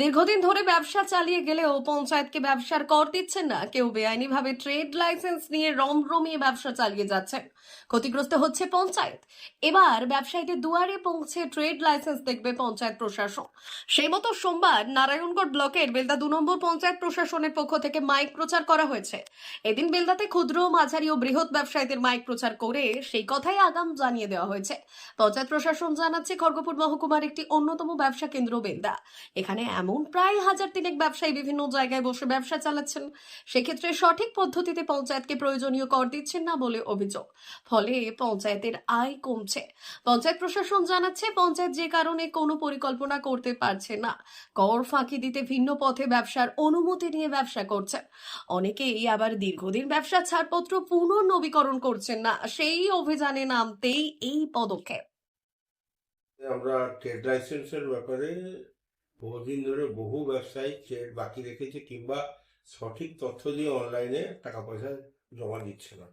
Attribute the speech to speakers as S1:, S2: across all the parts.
S1: দীর্ঘদিন ধরে ব্যবসা চালিয়ে গেলেও পঞ্চায়েতকে ব্যবসার কর দিচ্ছেন না। কেউ বেআইনিভাবে ট্রেড লাইসেন্স নিয়ে রমরমিয়ে ব্যবসা চালিয়ে যাচ্ছেন। ক্ষতিগ্রস্ত হচ্ছে পঞ্চায়েত। এবার ব্যবসায়ীদের দুয়ারে পৌঁছে ট্রেড লাইসেন্স দেখবে পঞ্চায়েত প্রশাসন। সেই মতো সোমবার নারায়ণগড় ব্লকের বেলদা দু নম্বর পঞ্চায়েত প্রশাসনের পক্ষ থেকে মাইক প্রচার করা হয়েছে। এদিন বেলদাতে ক্ষুদ্র, মাঝারি ও বৃহৎ ব্যবসায়ীদের মাইক প্রচার করে সেই কথাই আগাম জানিয়ে দেওয়া হয়েছে। পঞ্চায়েত প্রশাসন জানাচ্ছে, খড়গপুর মহকুমার একটি অন্যতম ব্যবসা কেন্দ্র বেলদা। এখানে এমন প্রায় হাজার তিনেক ব্যবসায়ী বিভিন্ন জায়গায় বসে ব্যবসা চালাচ্ছেন, সেক্ষেত্রে সঠিক পদ্ধতিতে পঞ্চায়েতকে প্রয়োজনীয় কর দিচ্ছেন না বলে অভিযোগ। ফলে পঞ্চায়েতের আয় কমছে। পঞ্চায়েত প্রশাসন জানাচ্ছে, পঞ্চায়েত যে কারণে কোনো পরিকল্পনা করতে পারছে না। কর ফাঁকি দিতে ভিন্ন পথে ব্যবসার অনুমতি নিয়ে ব্যবসা করছে অনেকেই আবার দীর্ঘদিন ব্যবসা ছাড়পত্র পুনর্নবীকরণ করছেন না। সেই অভিযানে নামতেই এই পদক্ষেপ।
S2: আমরা ট্রেড লাইসেন্সের ব্যাপারে বহুদিন ধরে বহু ব্যবসায়ী ট্রেড বাকি রেখেছে কিংবা সঠিক তথ্য দিয়ে অনলাইনে টাকা পয়সা জমা দিচ্ছে না।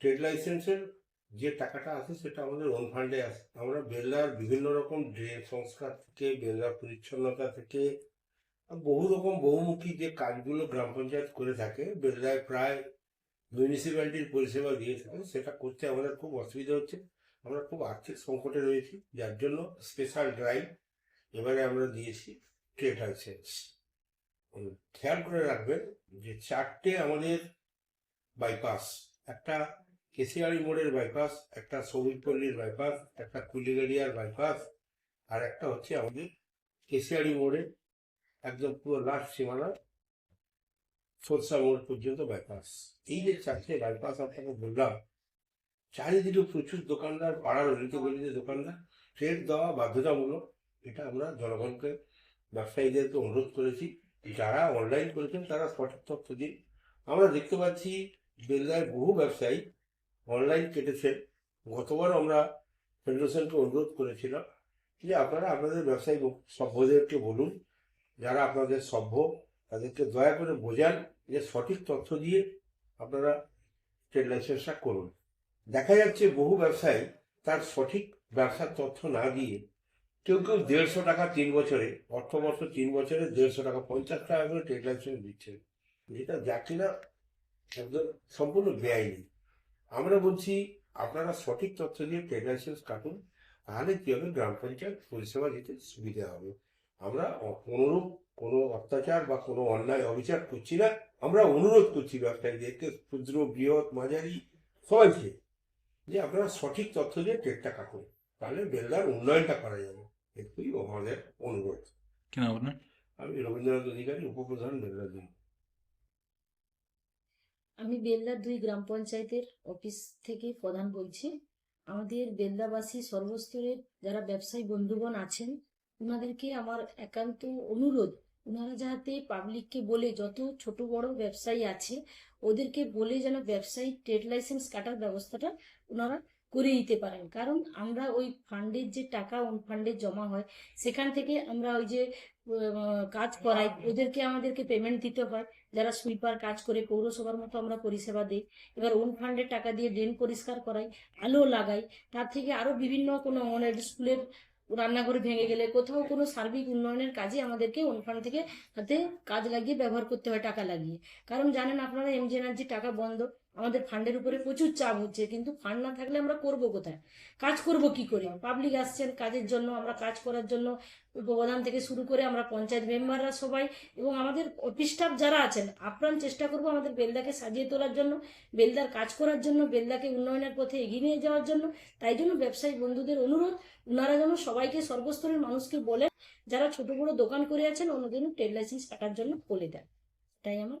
S2: ট্রেড লাইসেন্সের যে টাকাটা আসে সেটা আমাদের ওন ফান্ডে আসে আমরা বেলদার বিভিন্ন রকম ড্রেন সংস্কার থেকে বেলদার পরিচ্ছন্নতা থেকে, বহু রকম বহুমুখী যে কাজগুলো গ্রাম পঞ্চায়েত করে থাকে বেলদায় প্রায় মিউনিসিপ্যালিটির পরিষেবা দিয়ে থাকে, সেটা করতে আমাদের খুব অসুবিধা হচ্ছে। আমরা খুব আর্থিক সংকটে রয়েছি, যার জন্য স্পেশাল ড্রাইভ এবারে আমরা দিয়েছি ট্রেড লাইসেন্স খেয়াল করে রাখবেন যে চারটে আমাদের বাইপাস একটা কেশিয়ারি মোড়ের বাইপাস একটা সবুজপল্লীর বাইপাস একটা কুলিগাড়িয়ার বাইপাস আর একটা হচ্ছে আমাদের কেশিয়ারি মোড়ে একদম পুরো লাস্ট সীমানা সরষা মোড় পর্যন্ত বাইপাস এই যে চারটে বাইপাস আপনাকে বললাম, চারিদিকে প্রচুর দোকানদার, পাড়ার অলিতে গলিতে দোকানদার ট্রেড দেওয়া বাধ্যতামূলক এটা আমরা জনগণকে ব্যবসায়ীদেরকে অনুরোধ করেছি যারা অনলাইন করেছেন, তারা সঠিক তথ্য দিন আমরা দেখতে পাচ্ছি বেলদায় বহু ব্যবসায়ী অনলাইন কেটেছেন। গতবার আমরা ফেডারেশনকে অনুরোধ করেছিলাম যে আপনারা আপনাদের ব্যবসায়ী সভ্যদেরকে বলুন, যারা আপনাদের সভ্য, তাদেরকে দয়া করে বোঝান যে সঠিক তথ্য দিয়ে আপনারা ট্রেড লাইসেন্সটা করুন। দেখা যাচ্ছে বহু ব্যবসায়ী তার সঠিক ব্যবসার তথ্য না দিয়ে কেউ কেউ দেড়শো টাকা তিন বছরে অর্থবর্ষ তিন বছরে দেড়শো টাকা, পঞ্চাশ টাকা করে ট্রেড লাইসেন্স দিচ্ছে যেটা যা কিনা একদম সম্পূর্ণ বেআইনি। আমরা বলছি, আপনারা সঠিক তথ্য দিয়ে ট্রেড লাইসেন্স কাটুন, তাহলে কি হবে? গ্রাম পঞ্চায়েত পরিষেবা দিতে সুবিধা হবে। আমরা কোনোরূপ কোনো অত্যাচার বা কোনো অন্যায় অবিচার করছি না, আমরা অনুরোধ করছি ব্যবসায়ীদেরকে ক্ষুদ্র, বৃহৎ, মাঝারি, সবাইকে, যে আপনারা সঠিক তথ্য দিয়ে ট্রেডটা কাটুন। তাহলে বেলদার উন্নয়নটা করা যাবে। এটুকুই আমাদের অনুরোধ
S3: কেন আপনার
S2: আমি রবীন্দ্রনাথ অধিকারী উপপ্রধান বেলদার দুই
S4: আমি বেলদা দুই গ্রাম পঞ্চায়েতের অফিস থেকে প্রধান বলছি আমাদের বেলদাবাসী সর্বস্তরের যারা ব্যবসায়ী বন্ধুগণ আছেন ওনাদেরকে আমার একান্ত অনুরোধ ওনারা যাতে পাবলিককে বলে যত ছোট বড় ব্যবসায়ী আছে ওদেরকে বলে যেন ব্যবসায়ী ট্রেড লাইসেন্স কাটার ব্যবস্থাটা ওনারা করে দিতে পারেন। কারণ আমরা ওই ফান্ডের যে টাকা ওই ফান্ডে জমা হয় সেখান থেকে আমরা ওই যে কাজ করাই ওদেরকে আমাদেরকে পেমেন্ট দিতে হয়। যারা সুইপার কাজ করে পৌরসভার মতো আমরা পরিষেবা দিই। এবার ওন ফান্ডের টাকা দিয়ে ড্রেন পরিষ্কার করাই আলো লাগাই তার থেকে আরও বিভিন্ন কোনো অঙ্গনের স্কুলের রান্নাঘরে ভেঙে গেলে কোথাও কোনো সার্বিক উন্নয়নের কাজে আমাদেরকে ওন ফান্ড থেকে হাতে কাজ লাগিয়ে ব্যবহার করতে হয় টাকা লাগিয়ে। কারণ জানেন আপনারা এমজি এনার্জি টাকা বন্ধ। আমাদের ফান্ডের উপরে প্রচুর চাপ হচ্ছে, কিন্তু ফান্ড না থাকলে আমরা করব কোথায়? কাজ করব কি করে? পাবলিক আসছেন কাজের জন্য, আমরা কাজ করার জন্য প্রধান থেকে শুরু করে আমরা পঞ্চায়েত মেম্বাররা সবাই, এবং আমাদের অফিস স্টাফ যারা আছেন, আপ্রাণ চেষ্টা করব আমাদের বেলদাকে সাজিয়ে তোলার জন্য, বেলদার কাজ করার জন্য, বেলদাকে উন্নয়নের পথে এগিয়ে নিয়ে যাওয়ার জন্য। তাই জন্য ব্যবসায়ী বন্ধুদের অনুরোধ, ওনারা যেন সবাইকে সর্বস্তরের মানুষকে বলেন, যারা ছোট বড় দোকান করে আছেন ওনাদের ট্রেড লাইসেন্স কাটার জন্য বলে দেন। এটাই আমার